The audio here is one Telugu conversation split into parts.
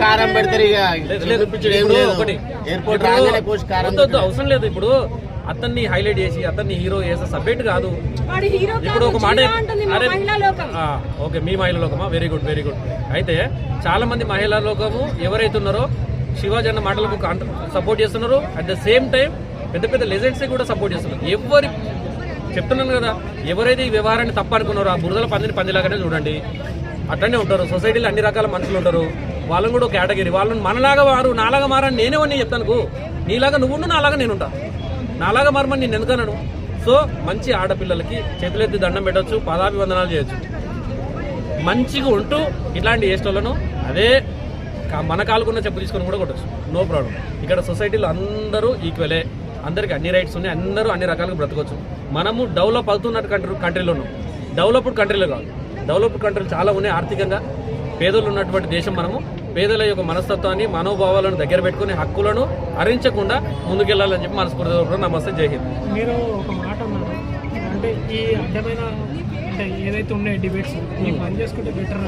కారం పెడతారు ఎయిర్పోర్ట్ రాగానే కారం అవసరం లేదు. ఇప్పుడు అతన్ని హైలైట్ చేసి అతన్ని హీరో చేసే సబ్జెక్ట్ కాదు. ఇప్పుడు ఒక మాట ఓకే మీ మహిళా లోకమా? వెరీ గుడ్ వెరీ గుడ్ అయితే చాలా మంది మహిళా లోకము ఎవరైతే ఉన్నారో శివాజీ అన్న మాటలకు సపోర్ట్ చేస్తున్నారు. అట్ ద సేమ్ టైం పెద్ద పెద్ద లెజెండ్స్ కూడా సపోర్ట్ చేస్తున్నారు. ఎవరి చెప్తున్నాను కదా ఎవరైతే ఈ వ్యవహారాన్ని తప్పు అనుకున్నారో ఆ బురదల పందిని పందిలాగానే చూడండి. అట్లనే ఉంటారు. సొసైటీలో అన్ని రకాల మనుషులు ఉంటారు. వాళ్ళని కూడా ఒక కేటగిరీ. వాళ్ళని మనలాగా వారు నాలాగా మారని నేనేమని చెప్తాను నీలాగా నువ్వు ఉండు, నాలాగా నేనుంటా నాలాగా మారమని నేను ఎందుకన్నాను సో మంచి ఆడపిల్లలకి చేతులెత్తి దండం పెట్టవచ్చు పదాభివందనాలు చేయొచ్చు. మంచిగా ఉంటూ ఇట్లాంటి చేసేటోళ్ళను అదే కా- మన కాలుకున్న చెప్పు తీసుకొని కూడా కొట్టచ్చు. No problem. ఇక్కడ సొసైటీలో అందరూ ఈక్వలే. అందరికి అన్ని రైట్స్ ఉన్నాయి అందరూ అన్ని రకాలుగా బ్రతకొచ్చు. మనము డెవలప్ అవుతున్నట్టు కంట్రీ కంట్రీలో ఉన్నాం డెవలప్డ్ కంట్రీలో కాదు. డెవలప్డ్ కంట్రీలు చాలా ఉన్నాయి ఆర్థికంగా. పేదలు ఉన్నటువంటి దేశం మనము. పేదల యొక్క మనస్తత్వాన్ని మనోభావాలను దగ్గర పెట్టుకుని హక్కులను హరించకుండా ముందుకెళ్ళాలని చెప్పి మనస్ఫూర్తిగా నమస్తే జై హింద్. మీరు ఒక మాట అన్నారు. అంటే ఈ అడ్డమైన ఏదైతే ఉన్నాయో డిబేట్స్ బంద్ చేసుకుంటే బెటర్.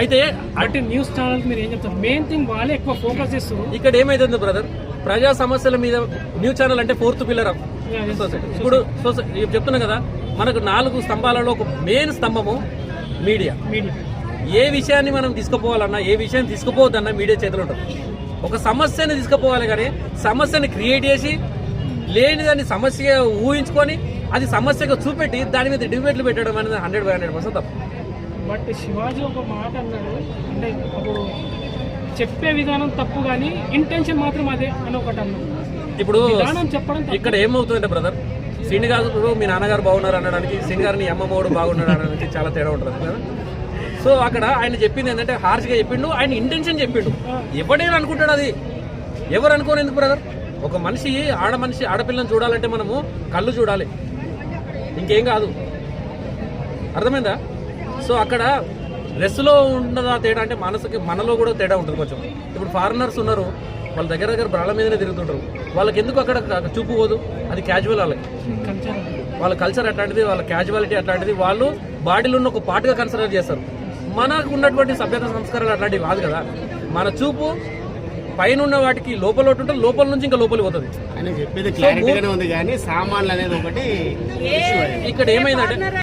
అయితే అంటే న్యూస్ ఛానల్స్ మీరు ఏం చెప్తారు? మెయిన్ థింగ్ వాళ్ళే ఎక్కువ ఫోకస్ చేస్తారు ఇక్కడ ఏమైతుంది బ్రదర్ ప్రజా సమస్యల మీద న్యూస్ ఛానల్ అంటే ఫోర్త్ పిల్లర్ ఆఫ్ సొసైటీ ఇప్పుడు సొసైటీ చెప్తున్నా కదా మనకు నాలుగు స్తంభాలలో ఒక మెయిన్ స్తంభము మీడియా మీడియా ఏ విషయాన్ని మనం తీసుకుపోవాలన్నా ఏ విషయాన్ని తీసుకుపోవద్దన్నా మీడియా చేతిలో ఉంటుంది. ఒక సమస్యని తీసుకుపోవాలి కానీ సమస్యని క్రియేట్ చేసి లేని దాన్ని సమస్య ఊహించుకొని అది సమస్యగా చూపెట్టి దాని మీద డిబేట్లు పెట్టడం అనేది హండ్రెడ్ బై హండ్రెడ్ పర్సెంట్ తప్పు. బట్ శివాజీ ఒక మాట అన్నాడు. అంటే అప్పుడు చెప్పే విధానం తప్పు కానీ ఇంటెన్షన్ మాత్రం అదే అని ఒకటి అన్నాడు. ఇప్పుడు చెప్పడం. ఇక్కడ ఏమవుతుందంటే బ్రదర్ శ్రీని గారు మీ నాన్నగారు బాగున్నారు అనడానికి శ్రీని గారిని అమ్మమ్మోడు బాగున్నాడు అనడానికి చాలా తేడా ఉంటుంది కదా. సో అక్కడ ఆయన చెప్పింది ఏంటంటే హార్ష్గా చెప్పిండు ఆయన ఇంటెన్షన్ చెప్పిండు. ఎవడైనా అనుకుంటాడు అది. ఎవరు అనుకోని ఎందుకు బ్రదర్ ఒక మనిషి ఆడ మనిషి ఆడపిల్లని చూడాలంటే మనము కళ్ళు చూడాలి. ఇంకేం కాదు. అర్థమైందా? సో అక్కడ డ్రెస్లో ఉన్నదా తేడా అంటే మనసుకి మనలో కూడా తేడా ఉంటుంది కొంచెం. ఇప్పుడు ఫారినర్స్ ఉన్నారు వాళ్ళ దగ్గర దగ్గర బ్రాళ్ళ మీదనే తిరుగుతుంటారు. వాళ్ళకి ఎందుకు అక్కడ చూపు పోదు? అది క్యాజువల్ వాళ్ళకి. వాళ్ళ కల్చర్ అట్లాంటిది వాళ్ళ క్యాజువాలిటీ అట్లాంటిది. వాళ్ళు బాడీలో ఉన్న ఒక పార్ట్గా కన్సిడర్ చేస్తారు. మనకు ఉన్నటువంటి సభ్యత సంస్కారాలు అట్లాంటివి కాదు కదా. మన చూపు పైన ఉన్న వాటికి లోపల ఒకటి ఉంటుంది లోపల నుంచి ఇంకా లోపలికి పోతుంది. అని చెప్పేది క్లారిటీగానే ఉంది కానీ సామాన్లు అనేది ఒకటి ఇక్కడ ఏమైందంటే